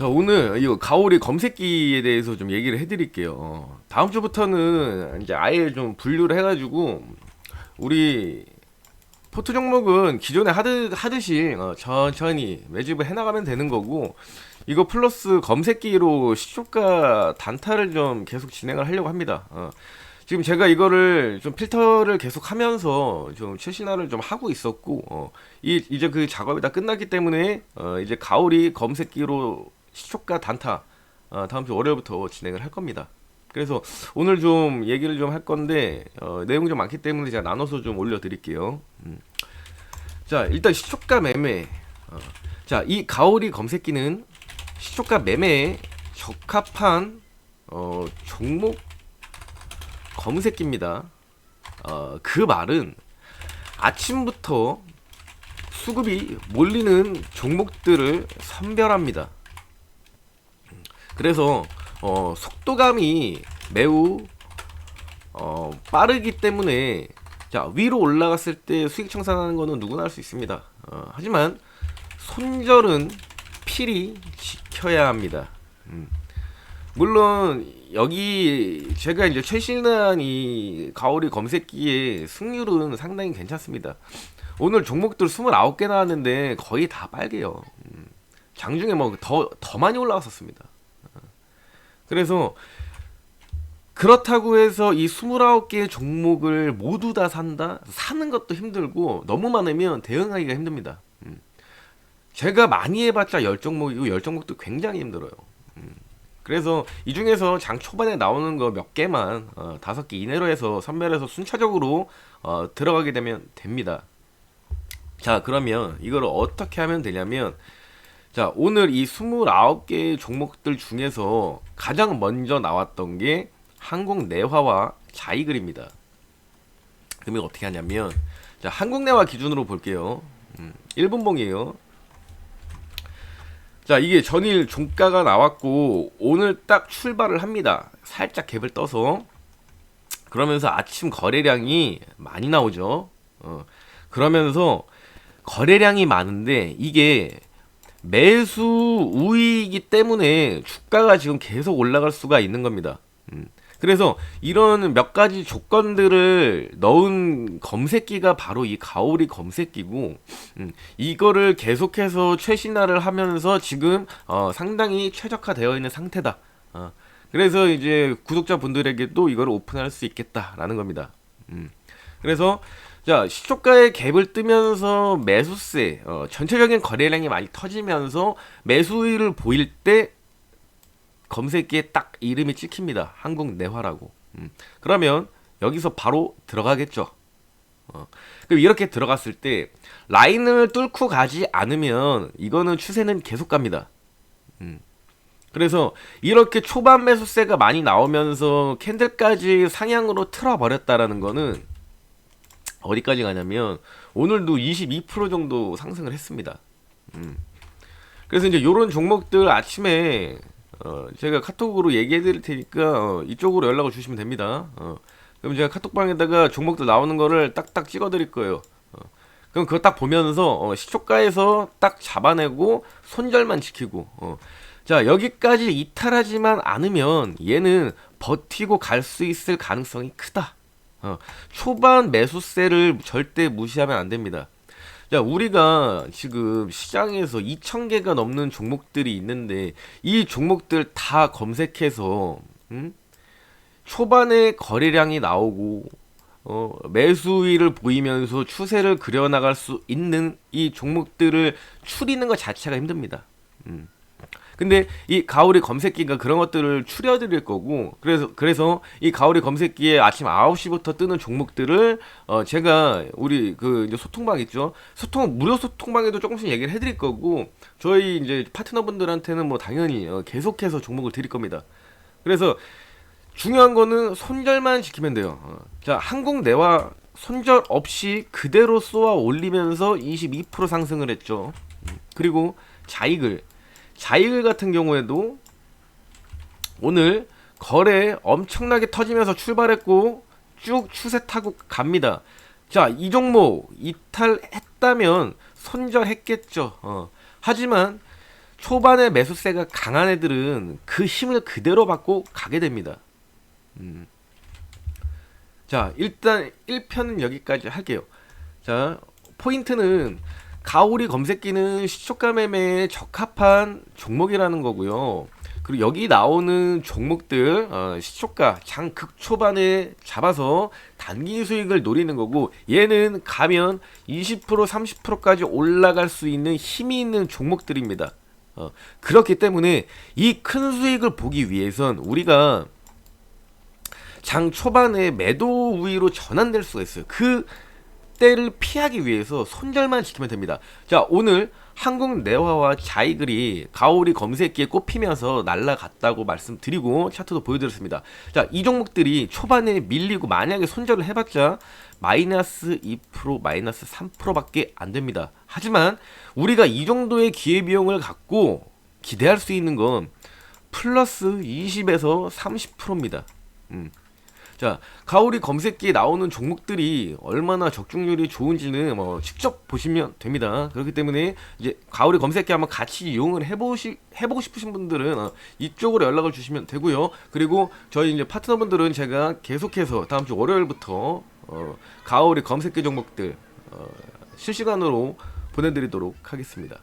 자 오늘 이거 가오리 검색기에 대해서 좀 얘기를 해드릴게요. 어, 다음 주부터는 이제 아예 좀 분류를 해가지고 우리 포트 종목은 기존에 하듯, 하듯이 어, 천천히 매집을 해나가면 되는 거고 이거 플러스 검색기로 시초가 단타를 좀 계속 진행을 하려고 합니다. 어, 지금 제가 이거를 좀 필터를 계속 하면서 좀 최신화를 좀 하고 있었고 어, 이, 이제 그 작업이 다 끝났기 때문에 어, 이제 가오리 검색기로 시초가 단타 어, 다음 주 월요일부터 진행을 할 겁니다. 그래서 오늘 좀 얘기를 좀 할 건데 어, 내용이 좀 많기 때문에 제가 나눠서 좀 올려드릴게요. 음. 자 일단 시초가 매매. 어, 자이 가오리 검색기는 시초가 매매에 적합한 어, 종목 검색기입니다. 어, 그 말은 아침부터 수급이 몰리는 종목들을 선별합니다. 그래서 어, 속도감이 매우 어, 빠르기 때문에 자 위로 올라갔을 때 수익 청산하는 거는 누구나 할 수 있습니다. 어, 하지만 손절은 필히 지켜야 합니다. 음. 물론 여기 제가 이제 최신한 이 가오리 검색기의 승률은 상당히 괜찮습니다. 오늘 종목들 29개 나왔는데 거의 다 빨개요. 음. 장중에 뭐 더더 많이 올라왔었습니다. 그래서 그렇다고 해서 이 29개의 종목을 모두 다 산다? 사는 것도 힘들고 너무 많으면 대응하기가 힘듭니다. 음. 제가 많이 해봤자 10종목이고 10종목도 굉장히 힘들어요. 음. 그래서 이 중에서 장 초반에 나오는 거 몇 개만 어, 다섯 개 이내로 해서 선별해서 순차적으로 어, 들어가게 되면 됩니다. 자 그러면 이걸 어떻게 하면 되냐면 자, 오늘 이 29개의 종목들 중에서 가장 먼저 나왔던 게 한국내화와 자이글입니다. 이거 어떻게 하냐면, 자, 한국내화 기준으로 볼게요. 음, 1분봉이에요. 자, 이게 전일 종가가 나왔고, 오늘 딱 출발을 합니다. 살짝 갭을 떠서. 그러면서 아침 거래량이 많이 나오죠. 어, 그러면서 거래량이 많은데, 이게 매수 우위이기 때문에 주가가 지금 계속 올라갈 수가 있는 겁니다. 음. 그래서 이런 몇 가지 조건들을 넣은 검색기가 바로 이 가오리 검색기고 음, 이거를 계속해서 최신화를 하면서 지금 어, 상당히 최적화되어 있는 상태다. 어, 그래서 이제 구독자분들에게도 이걸 오픈할 수 있겠다라는 겁니다. 음, 그래서 자 시초가의 갭을 뜨면서 매수세 어, 전체적인 거래량이 많이 터지면서 매수율을 보일 때 검색기에 딱 이름이 찍힙니다. 한국 내화라고. 음, 그러면 여기서 바로 들어가겠죠. 어, 그럼 이렇게 들어갔을 때 라인을 뚫고 가지 않으면 이거는 추세는 계속 갑니다. 음. 그래서 이렇게 초반 매수세가 많이 나오면서 캔들까지 상향으로 틀어버렸다라는 거는 어디까지 가냐면 오늘도 22% 정도 상승을 했습니다. 음. 그래서 이제 요런 종목들 아침에 어 제가 카톡으로 얘기해 드릴 테니까 어 이쪽으로 연락을 주시면 됩니다. 어 그럼 제가 카톡방에다가 종목들 나오는 거를 딱딱 찍어 드릴 거예요. 어 그럼 그거 딱 보면서 어 시초가에서 딱 잡아내고 손절만 지키고 어 자 여기까지 이탈하지만 않으면 얘는 버티고 갈 수 있을 가능성이 크다. 어, 초반 매수세를 절대 무시하면 안 됩니다. 자, 우리가 지금 시장에서 2,000개가 넘는 종목들이 있는데, 이 종목들 다 검색해서, 음? 초반에 거래량이 나오고, 어, 매수위를 보이면서 추세를 그려나갈 수 있는 이 종목들을 추리는 것 자체가 힘듭니다. 음. 근데 이 가오리 검색기가 그런 것들을 추려드릴 거고 그래서 그래서 이 가오리 검색기에 아침 9시부터 뜨는 종목들을 어 제가 우리 그 이제 소통방 있죠 소통 무료 소통방에도 조금씩 얘기를 해드릴 거고 저희 이제 파트너분들한테는 뭐 당연히 어 계속해서 종목을 드릴 겁니다 그래서 중요한 거는 손절만 지키면 돼요 어. 자 한국 내와 손절 없이 그대로 쏘아 올리면서 22% 상승을 했죠 음. 그리고 자익을 자일 같은 경우에도 오늘 거래 엄청나게 터지면서 출발했고 쭉 추세 타고 갑니다. 자, 이 종목 이탈했다면 손절했겠죠. 어. 하지만 초반에 매수세가 강한 애들은 그 힘을 그대로 받고 가게 됩니다. 음. 자, 일단 1편은 여기까지 할게요. 자, 포인트는 가오리 검색기는 시초가 매매에 적합한 종목이라는 거고요. 그리고 여기 나오는 종목들 어, 시초가 장 극초반에 잡아서 단기 수익을 노리는 거고 얘는 가면 20% 30%까지 올라갈 수 있는 힘이 있는 종목들입니다. 어, 그렇기 때문에 이 큰 수익을 보기 위해선 우리가 장 초반에 매도 우위로 전환될 수가 있어요. 그 때를 피하기 위해서 손절만 지키면 됩니다. 자, 오늘 한국 내화와 자이글이 가오리 검색기에 꼽히면서 날라갔다고 말씀드리고 차트도 보여드렸습니다. 자, 이 종목들이 초반에 밀리고 만약에 손절을 해봤자 마이너스 2% 마이너스 3%밖에 안 됩니다. 하지만 우리가 이 정도의 기회비용을 갖고 기대할 수 있는 건 플러스 20에서 30%입니다. 음. 자, 가오리 검색기에 나오는 종목들이 얼마나 적중률이 좋은지는 뭐 직접 보시면 됩니다. 그렇기 때문에 이제 가오리 검색기 한번 같이 이용을 해보시 해보고 싶으신 분들은 어, 이쪽으로 연락을 주시면 되고요. 그리고 저희 이제 파트너분들은 제가 계속해서 다음 주 월요일부터 어, 가오리 검색기 종목들 어, 실시간으로 보내드리도록 하겠습니다.